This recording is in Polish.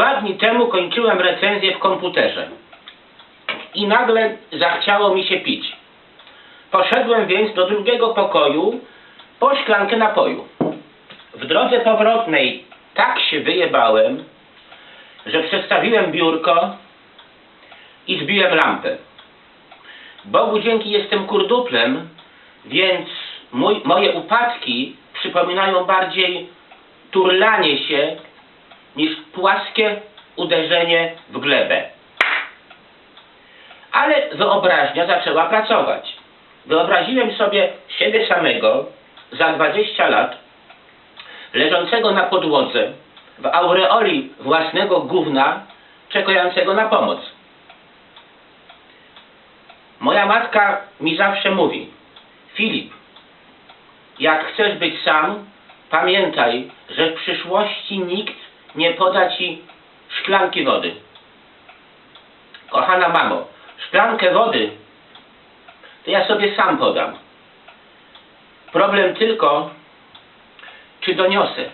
Dwa dni temu kończyłem recenzję w komputerze i nagle zachciało mi się pić. Poszedłem więc do drugiego pokoju po szklankę napoju. W drodze powrotnej tak się wyjebałem, że przestawiłem biurko i zbiłem lampę. Bogu dzięki jestem kurduplem, więc mój, moje upadki przypominają bardziej turlanie się niż płaskie uderzenie w glebę. Ale wyobraźnia zaczęła pracować. Wyobraziłem sobie siebie samego za 20 lat, leżącego na podłodze, w aureoli własnego gówna, czekającego na pomoc. Moja matka mi zawsze mówi, Filip, jak chcesz być sam, pamiętaj, że w przyszłości nikt nie poda ci szklanki wody. Kochana mamo, szklankę wody to ja sobie sam podam. Problem tylko, czy doniosę.